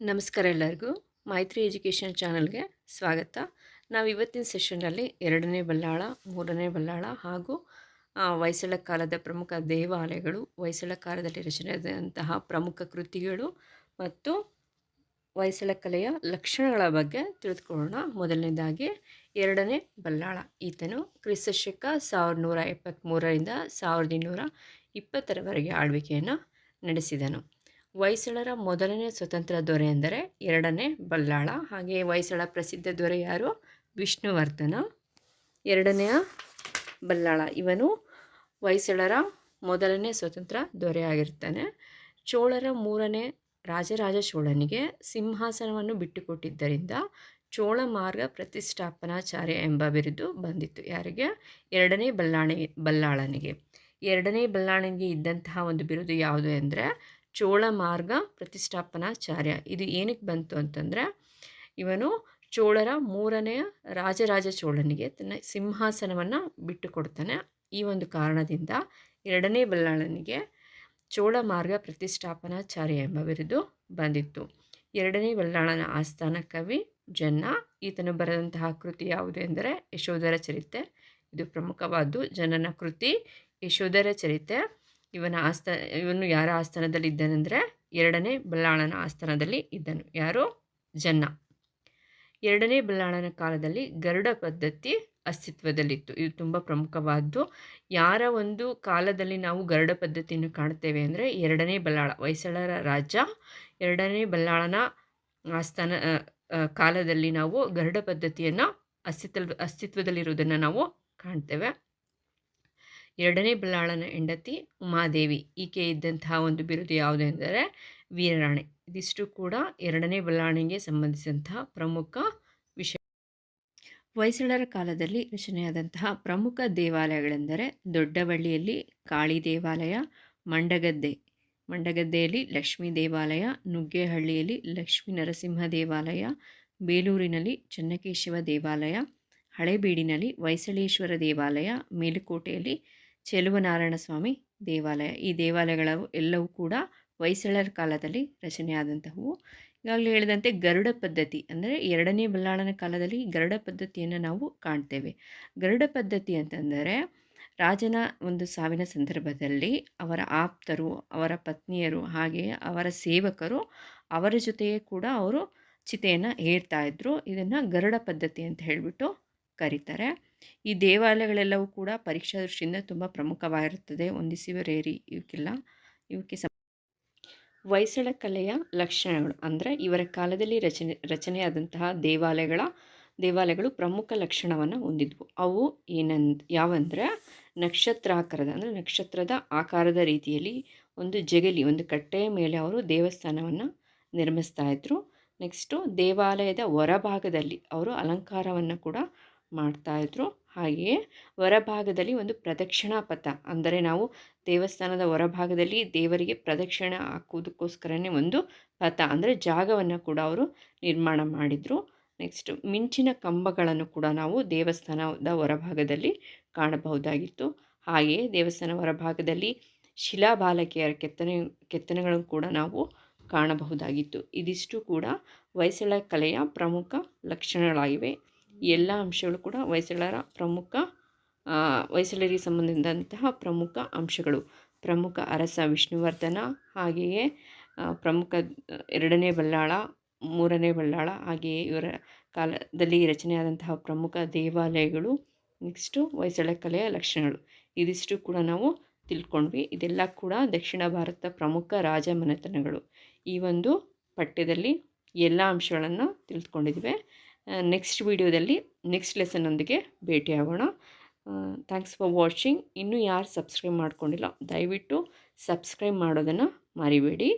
ನಮಸ್ಕಾರ ಎಲ್ಲರಿಗೂ. ಮೈತ್ರಿ ಎಜುಕೇಷನ್ ಚಾನಲ್ಗೆ ಸ್ವಾಗತ. ನಾವು ಇವತ್ತಿನ ಸೆಷನ್ನಲ್ಲಿ ಎರಡನೇ ಬಲ್ಲಾಳ, ಮೂರನೇ ಬಲ್ಲಾಳ ಹಾಗೂ ಹೊಯ್ಸಳ ಕಾಲದ ಪ್ರಮುಖ ದೇವಾಲಯಗಳು, ಹೊಯ್ಸಳ ಕಾಲದಲ್ಲಿ ರಚನೆಯಾದಂತಹ ಪ್ರಮುಖ ಕೃತಿಗಳು ಮತ್ತು ಹೊಯ್ಸಳ ಕಲೆಯ ಲಕ್ಷಣಗಳ ಬಗ್ಗೆ ತಿಳಿದುಕೊಳ್ಳೋಣ. ಮೊದಲನೇದಾಗಿ ಎರಡನೇ ಬಲ್ಲಾಳ. ಈತನು ಕ್ರಿಸ್ತಶಕ ಸಾವಿರದ ನೂರ ಎಪ್ಪತ್ತ್ಮೂರರಿಂದ ಸಾವಿರದ ಇನ್ನೂರ ಇಪ್ಪತ್ತರವರೆಗೆ ಆಳ್ವಿಕೆಯನ್ನು ನಡೆಸಿದನು. ಹೊಯ್ಸಳರ ಮೊದಲನೇ ಸ್ವತಂತ್ರ ದೊರೆ ಎಂದರೆ ಎರಡನೇ ಬಲ್ಲಾಳ. ಹಾಗೆ ಹೊಯ್ಸಳ ಪ್ರಸಿದ್ಧ ದೊರೆ ಯಾರು? ವಿಷ್ಣುವರ್ಧನ. ಎರಡನೆಯ ಬಲ್ಲಾಳ. ಇವನು ಹೊಯ್ಸಳರ ಮೊದಲನೇ ಸ್ವತಂತ್ರ ದೊರೆಯಾಗಿರ್ತಾನೆ ಚೋಳರ ಮೂರನೇ ರಾಜರಾಜ ಚೋಳನಿಗೆ ಸಿಂಹಾಸನವನ್ನು ಬಿಟ್ಟುಕೊಟ್ಟಿದ್ದರಿಂದ ಚೋಳ ಮಾರ್ಗ ಪ್ರತಿಷ್ಠಾಪನಾಚಾರ್ಯ ಎಂಬ ಬಿರುದು ಬಂದಿತ್ತು. ಯಾರಿಗೆ? ಎರಡನೇ ಬಲ್ಲಾಣಿ, ಬಲ್ಲಾಳನಿಗೆ. ಎರಡನೇ ಬಲ್ಲಾಳನಿಗೆ ಇದ್ದಂತಹ ಒಂದು ಬಿರುದು ಯಾವುದು ಅಂದರೆ ಚೋಳ ಮಾರ್ಗ ಪ್ರತಿಷ್ಠಾಪನಾಚಾರ್ಯ. ಇದು ಏನಕ್ಕೆ ಬಂತು ಅಂತಂದರೆ, ಇವನು ಚೋಳರ ಮೂರನೆಯ ರಾಜರಾಜ ಚೋಳನಿಗೆ ತನ್ನ ಸಿಂಹಾಸನವನ್ನು ಬಿಟ್ಟುಕೊಡ್ತಾನೆ. ಈ ಒಂದು ಕಾರಣದಿಂದ ಎರಡನೇ ಬಲ್ಲಾಳನಿಗೆ ಚೋಳ ಮಾರ್ಗ ಪ್ರತಿಷ್ಠಾಪನಾಚಾರ್ಯ ಎಂಬ ಬಿರುದು ಬಂದಿತ್ತು. ಎರಡನೇ ಬಲ್ಲಾಳನ ಆಸ್ಥಾನ ಕವಿ ಜನ್ನ. ಈತನು ಬರೆದಂತಹ ಕೃತಿ ಯಾವುದು ಎಂದರೆ ಯಶೋಧರ ಚರಿತೆ. ಇದು ಪ್ರಮುಖವಾದ್ದು ಜನನ ಕೃತಿ ಯಶೋಧರ ಚರಿತೆ. ಇವನ ಆಸ್ಥ ಇವನು ಯಾರ ಆಸ್ಥಾನದಲ್ಲಿ ಇದ್ದನೆಂದರೆ ಎರಡನೇ ಬಲ್ಲಾಳನ ಆಸ್ಥಾನದಲ್ಲಿ ಇದ್ದನು. ಯಾರು? ಜನ್ನ. ಎರಡನೇ ಬಲ್ಲಾಳನ ಕಾಲದಲ್ಲಿ ಗರುಡ ಪದ್ಧತಿ ಅಸ್ತಿತ್ವದಲ್ಲಿತ್ತು. ಇದು ತುಂಬ ಪ್ರಮುಖವಾದ್ದು. ಯಾರ ಒಂದು ಕಾಲದಲ್ಲಿ ನಾವು ಗರುಡ ಪದ್ಧತಿಯನ್ನು ಕಾಣ್ತೇವೆ ಅಂದರೆ ಎರಡನೇ ಬಲ್ಲಾಳ, ಹೊಯ್ಸಳರ ರಾಜ. ಎರಡನೇ ಬಲ್ಲಾಳನ ಆಸ್ಥಾನ ಕಾಲದಲ್ಲಿ ನಾವು ಗರುಡ ಪದ್ಧತಿಯನ್ನು ಅಸ್ತಿತ್ವ ಅಸ್ತಿತ್ವದಲ್ಲಿರುವುದನ್ನು ನಾವು ಕಾಣ್ತೇವೆ. ಎರಡನೇ ಬಲ್ಲಾಳನ ಹೆಂಡತಿ ಉಮಾದೇವಿ. ಈಕೆ ಇದ್ದಂತಹ ಒಂದು ಬಿರುದು ಯಾವುದು ಎಂದರೆ ವೀರರಾಣಿ. ಇದಿಷ್ಟು ಕೂಡ ಎರಡನೇ ಬಲ್ಲಾಣಿಗೆ ಸಂಬಂಧಿಸಿದಂತಹ ಪ್ರಮುಖ ವಿಷಯ. ಹೊಯ್ಸಳರ ಕಾಲದಲ್ಲಿ ರಚನೆಯಾದಂತಹ ಪ್ರಮುಖ ದೇವಾಲಯಗಳೆಂದರೆ ದೊಡ್ಡಬಳ್ಳಿಯಲ್ಲಿ ಕಾಳಿ ದೇವಾಲಯ, ಮಂಡಗದ್ದೆ, ಮಂಡಗದ್ದೆಯಲ್ಲಿ ಲಕ್ಷ್ಮೀ ದೇವಾಲಯ, ನುಗ್ಗೇಹಳ್ಳಿಯಲ್ಲಿ ಲಕ್ಷ್ಮೀ ನರಸಿಂಹ ದೇವಾಲಯ, ಬೇಲೂರಿನಲ್ಲಿ ಚನ್ನಕೇಶವ ದೇವಾಲಯ, ಹಳೇಬೀಡಿನಲ್ಲಿ ಹೊಯ್ಸಳೇಶ್ವರ ದೇವಾಲಯ, ಮೇಲುಕೋಟೆಯಲ್ಲಿ ಚೆಲುವನಾರಾಯಣ ಸ್ವಾಮಿ ದೇವಾಲಯ. ಈ ದೇವಾಲಯಗಳ ಎಲ್ಲವೂ ಕೂಡ ಹೊಯ್ಸಳರ ಕಾಲದಲ್ಲಿ ರಚನೆಯಾದಂತಹವು. ಈಗಾಗಲೇ ಹೇಳಿದಂತೆ ಗರುಡ ಪದ್ಧತಿ ಅಂದರೆ ಎರಡನೇ ಬಲ್ಲಾಳನ ಕಾಲದಲ್ಲಿ ಗರುಡ ಪದ್ಧತಿಯನ್ನು ನಾವು ಕಾಣ್ತೇವೆ. ಗರುಡ ಪದ್ಧತಿ ಅಂತಂದರೆ ರಾಜನ ಒಂದು ಸಾವಿನ ಸಂದರ್ಭದಲ್ಲಿ ಅವರ ಆಪ್ತರು, ಅವರ ಪತ್ನಿಯರು ಹಾಗೆಯೇ ಅವರ ಸೇವಕರು ಅವರ ಜೊತೆಯೇ ಕೂಡ ಅವರು ಚಿತೆಯನ್ನು ಏರ್ತಾ ಇದ್ದರು ಇದನ್ನು ಗರುಡ ಪದ್ಧತಿ ಅಂತ ಹೇಳಿಬಿಟ್ಟು ಕರೀತಾರೆ. ಈ ದೇವಾಲಯಗಳೆಲ್ಲವೂ ಕೂಡ ಪರೀಕ್ಷಾ ದೃಷ್ಟಿಯಿಂದ ತುಂಬ ಪ್ರಮುಖವಾಗಿರುತ್ತದೆ. ಹೊಂದಿಸಿವರೇರಿ ಇವಕ್ಕೆಲ್ಲ. ಇವಕ್ಕೆ ಸಂ ಹೊಯ್ಸಳ ಕಲೆಯ ಲಕ್ಷಣಗಳು ಅಂದರೆ ಇವರ ಕಾಲದಲ್ಲಿ ರಚನೆ, ರಚನೆಯಾದಂತಹ ದೇವಾಲಯಗಳ, ದೇವಾಲಯಗಳು ಪ್ರಮುಖ ಲಕ್ಷಣವನ್ನು ಹೊಂದಿದ್ವು. ಅವು ಏನಂದ್, ಯಾವಂದರೆ ನಕ್ಷತ್ರಾಕಾರದ ಅಂದರೆ ನಕ್ಷತ್ರದ ಆಕಾರದ ರೀತಿಯಲ್ಲಿ ಒಂದು ಜಗಲಿ, ಒಂದು ಕಟ್ಟೆಯ ಮೇಲೆ ಅವರು ದೇವಸ್ಥಾನವನ್ನು ನಿರ್ಮಿಸ್ತಾ ಇದ್ದರು ನೆಕ್ಸ್ಟು ದೇವಾಲಯದ ಹೊರಭಾಗದಲ್ಲಿ ಅವರು ಅಲಂಕಾರವನ್ನು ಕೂಡ ಮಾಡ್ತಾಯಿದ್ರು ಹಾಗೆಯೇ ಹೊರಭಾಗದಲ್ಲಿ ಒಂದು ಪ್ರದಕ್ಷಿಣಾ ಪಥ, ಅಂದರೆ ನಾವು ದೇವಸ್ಥಾನದ ಹೊರಭಾಗದಲ್ಲಿ ದೇವರಿಗೆ ಪ್ರದಕ್ಷಿಣೆ ಹಾಕುವುದಕ್ಕೋಸ್ಕರನೇ ಒಂದು ಪಥ, ಅಂದರೆ ಜಾಗವನ್ನು ಕೂಡ ಅವರು ನಿರ್ಮಾಣ ಮಾಡಿದರು. ನೆಕ್ಸ್ಟ್ ಮಿಂಚಿನ ಕಂಬಗಳನ್ನು ಕೂಡ ನಾವು ದೇವಸ್ಥಾನದ ಹೊರಭಾಗದಲ್ಲಿ ಕಾಣಬಹುದಾಗಿತ್ತು. ಹಾಗೆಯೇ ದೇವಸ್ಥಾನ ಹೊರಭಾಗದಲ್ಲಿ ಶಿಲಾಬಾಲಕಿಯರ ಕೆತ್ತನೆ ಕೆತ್ತನೆಗಳನ್ನು ಕೂಡ ನಾವು ಕಾಣಬಹುದಾಗಿತ್ತು. ಇದಿಷ್ಟು ಕೂಡ ಹೊಯ್ಸಳ ಕಲೆಯ ಪ್ರಮುಖ ಲಕ್ಷಣಗಳಾಗಿವೆ. ಈ ಎಲ್ಲ ಅಂಶಗಳು ಕೂಡ ಹೊಯ್ಸಳರ ಪ್ರಮುಖ ಹೊಯ್ಸಳರಿಗೆ ಸಂಬಂಧಿಸಿದಂತಹ ಪ್ರಮುಖ ಅಂಶಗಳು. ಪ್ರಮುಖ ಅರಸ ವಿಷ್ಣುವರ್ಧನ, ಹಾಗೆಯೇ ಪ್ರಮುಖ, ಎರಡನೇ ಬಲ್ಲಾಳ, ಮೂರನೇ ಬಲ್ಲಾಳ, ಹಾಗೆಯೇ ಇವರ ಕಾಲದಲ್ಲಿ ರಚನೆಯಾದಂತಹ ಪ್ರಮುಖ ದೇವಾಲಯಗಳು, ನೆಕ್ಸ್ಟು ಹೊಯ್ಸಳ ಕಲೆಯ ಲಕ್ಷಣಗಳು. ಇದಿಷ್ಟು ಕೂಡ ನಾವು ತಿಳ್ಕೊಂಡ್ವಿ. ಇದೆಲ್ಲ ಕೂಡ ದಕ್ಷಿಣ ಭಾರತ ಪ್ರಮುಖ ರಾಜ ಮನೆತನಗಳು. ಈ ಒಂದು ಪಠ್ಯದಲ್ಲಿ ಎಲ್ಲ ಅಂಶಗಳನ್ನು ತಿಳ್ಕೊಂಡಿದ್ವಿ. ನೆಕ್ಸ್ಟ್ ವಿಡಿಯೋದಲ್ಲಿ ನೆಕ್ಸ್ಟ್ ಲೆಸನ್ನೊಂದಿಗೆ ಭೇಟಿಯಾಗೋಣ. ಥ್ಯಾಂಕ್ಸ್ ಫಾರ್ ವಾಚಿಂಗ್ ಇನ್ನೂ ಯಾರು ಸಬ್ಸ್ಕ್ರೈಬ್ ಮಾಡ್ಕೊಂಡಿಲ್ಲ, ದಯವಿಟ್ಟು ಸಬ್ಸ್ಕ್ರೈಬ್ ಮಾಡೋದನ್ನು ಮರಿಬೇಡಿ.